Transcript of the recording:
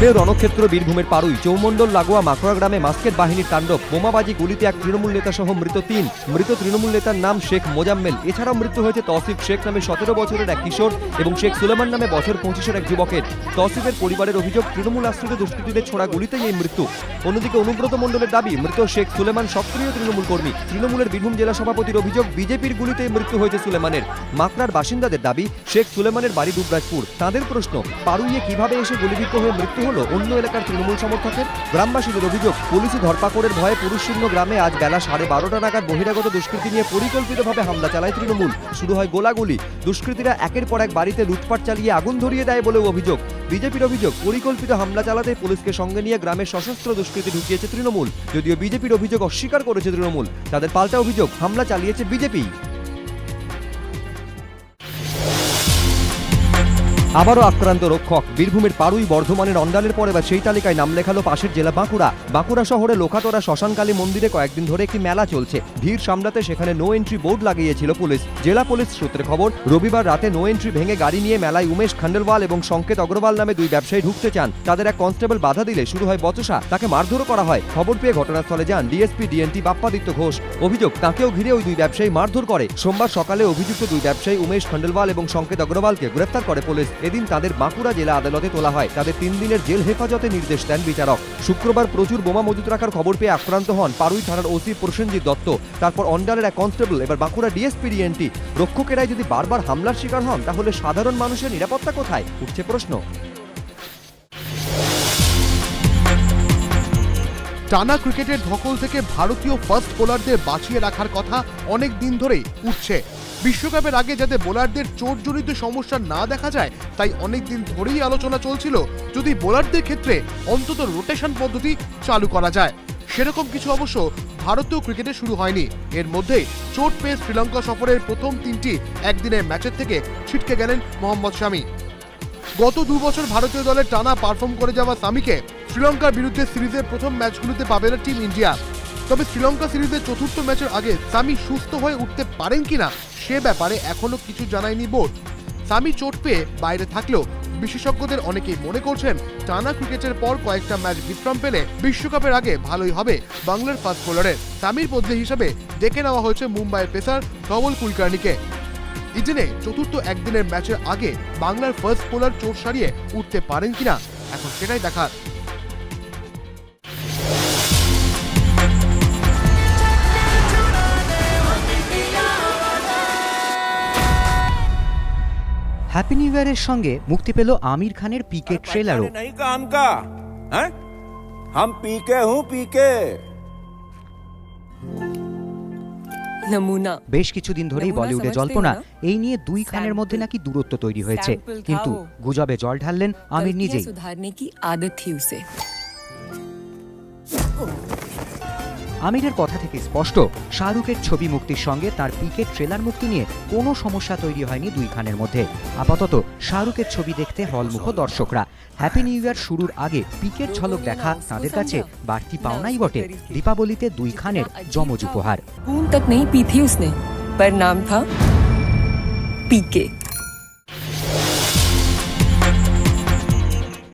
ফের রণক্ষেত্র বীরভূমের পারুই, চৌমণ্ডল, লাগোয়া মাকড়া গ্রামে মাস্কেট বাহিনীর তাণ্ডব, বোমাবাজি গুলিতে এক তৃণমূল নেতা সহ মৃত তিন। মৃত তৃণমূল নেতার নাম শেখ মোজাম্মেল। এছাড়াও মৃত্যু হয়েছে তসিফ শেখ নামে সতেরো বছরের এক কিশোর এবং শেখ সুলেমান নামে বছর পঁচিশের এক যুবকের। তসিফের পরিবারের অভিযোগ, তৃণমূল আশ্রিত দুষ্কৃতীদের ছোড়া গুলিতেই এই মৃত্যু। অন্যদিকে অনুব্রত মণ্ডলের দাবি, মৃত শেখ সুলেমান সক্রিয় তৃণমূল কর্মী। তৃণমূলের বীরভূম জেলা সভাপতির অভিযোগ, বিজেপির গুলিতে মৃত্যু হয়েছে সুলেমানের। মাকড়ার বাসিন্দাদের দাবি, শেখ সুলেমানের বাড়ি দুবরাজপুর। তাদের প্রশ্ন, পারুইয়ে কীভাবে এসে গুলিবিদ্ধ হয়ে মৃত্যু হলো অন্য এলাকার তৃণমূল সমর্থকের। গ্রামবাসীদের অভিযোগ, পুলিশি ধরপাকড়ের ভয়ে পুরুষশূন্য গ্রামে আজ বেলা সাড়ে বারোটা নাগাদ বহিরাগত দুষ্কৃতী নিয়ে পরিকল্পিতভাবে হামলা চালায় তৃণমূল। শুরু হয় গোলাগুলি। দুষ্কৃতীরা একের পর এক বাড়িতে লুটপাট চালিয়ে আগুন ধরিয়ে দেয় বলেও অভিযোগ। বিজেপির অভিযোগ, পরিকল্পিত হামলা চালাতে পুলিশকে সঙ্গে নিয়ে গ্রামের সশস্ত্র দুষ্কৃতি ঢুকিয়েছে তৃণমূল। যদিও বিজেপির অভিযোগ অস্বীকার করেছে তৃণমূল, তাদের পাল্টা অভিযোগ, হামলা চালিয়েছে বিজেপি। আবারও আক্রান্ত রক্ষক। বীরভূমের পাড়ুই বর্ধমানের অন্ডালের পরে বা সেই তালিকায় নাম লেখালো পাশের জেলা বাঁকুড়া। বাঁকুড়া শহরে লোকাতরা শ্মশানকালী মন্দিরে কয়েকদিন ধরে একটি মেলা চলছে। ভিড় সামলাতে সেখানে নো এন্ট্রি বোর্ড লাগিয়েছিল পুলিশ। জেলা পুলিশ সূত্রে খবর, রবিবার রাতে নো এন্ট্রি ভেঙে গাড়ি নিয়ে মেলায় উমেশ খান্ডেলওয়াল এবং সংকেত অগ্রওয়াল নামে দুই ব্যবসায়ী ঢুকতে চান। তাদের এক কনস্টেবল বাধা দিলে শুরু হয় বচসা। তাকে মারধরও করা হয়। খবর পেয়ে ঘটনাস্থলে যান ডিএসপি ডিএনটি বাপ্পাদিত্য ঘোষ। অভিযোগ, তাকেও ঘিরে ওই দুই ব্যবসায়ী মারধর করে। সোমবার সকালে অভিযুক্ত দুই ব্যবসায়ী উমেশ খন্ডেলওয়াল এবং সংকেত অগ্রওয়ালকে গ্রেফতার করে পুলিশ। এদিন তাদের বাঁকুড়া জেলা আদালতে তোলা হয়। তাদের তিন দিনের জেল হেফাজতে নির্দেশ দেন বিচারক। শুক্রবার প্রচুর বোমা মজুত রাখার খবর পেয়ে আক্রান্ত হন পারুই থানার ওসি প্রসেনজিৎ দত্ত। তারপর অন্ডারের এক কনস্টেবল, এবার বাঁকুড়া ডিএসপি ডিএনটি। রক্ষকেরাই যদি বারবার হামলার শিকার হন, তাহলে সাধারণ মানুষের নিরাপত্তা কোথায়? উঠছে প্রশ্ন। টানা ক্রিকেটের ধকল থেকে ভারতীয় ফাস্ট বোলারদের বাঁচিয়ে রাখার কথা অনেক দিন ধরেই উঠছে। বিশ্বকাপের আগে যাতে বোলারদের চোটজনিত সমস্যা না দেখা যায়, তাই অনেক দিন ধরেই আলোচনা চলছিল যদি বোলারদের ক্ষেত্রে অন্তত রোটেশন পদ্ধতি চালু করা যায়। সেরকম কিছু অবশ্য ভারতীয় ক্রিকেটে শুরু হয়নি। এর মধ্যে চোট পেয়ে শ্রীলঙ্কা সফরের প্রথম তিনটি একদিনের ম্যাচের থেকে ছিটকে গেলেন মোহাম্মদ শামি। গত দু বছর ভারতীয় দলের টানা পারফর্ম করে যাওয়া সামিকে শ্রীলঙ্কার বিরুদ্ধে সিরিজের প্রথম ম্যাচগুলোতে পাবে না টিম ইন্ডিয়া। তবে শ্রীলঙ্কা সিরিজের চতুর্থ ম্যাচের আগে সামি সুস্থ হয়ে উঠতে পারেন কিনা সে ব্যাপারে এখনও কিছু জানায়নি বোর্ড। সামি চোট পেয়ে বাইরে থাকলেও বিশেষজ্ঞদের অনেকেই মনে করছেন টানা ক্রিকেটের পর কয়েকটা ম্যাচ বিশ্রাম পেলে বিশ্বকাপের আগে ভালোই হবে বাংলার ফাস্ট বোলারের সামির বদলে হিসেবে ডেকে নেওয়া হয়েছে মুম্বাইয়ের পেসার ধবল কুলকার্নিকে। ইডেনে চতুর্থ একদিনের ম্যাচের আগে বাংলার ফার্স্ট বোলার চোট সারিয়ে উঠতে পারেন কিনা? এখন সেটাই দেখার। হ্যাপি নিউ ইয়ারের সঙ্গে মুক্তি পেল আমির খানের পিকে ট্রেলারও नहीं काम का हैं? हम पीके हूँ पीके नमूना বেশ কিছুদিন ধরেই নমুনা বলিউডে সমঝতে জল্পনা না? এই নিয়ে দুই খানের মধ্যে নাকি দূরত্ব তৈরি হয়েছে Sample था কিন্তু वो। গুজবে জল ঢাললেন আমির गलतियां নিজেই सुधारने की आदत थी उसे আমিরের কথা থেকে স্পষ্ট, শাহরুখের ছবি মুক্তির সঙ্গে তার পিকে ট্রেলার মুক্তি নিয়ে কোনো সমস্যা তৈরি হয়নি দুই খানের মধ্যে। আপাতত শাহরুখের ছবি দেখতে হলমুখ দর্শকরা। হ্যাপি নিউ ইয়ার শুরুর আগে পিকের ঝলক দেখা তাদের কাছে বাড়তি পাওনাই বটে। দীপাবলিতে দুই খানের জমজ উপহার। নেই পর নাম থা পিকে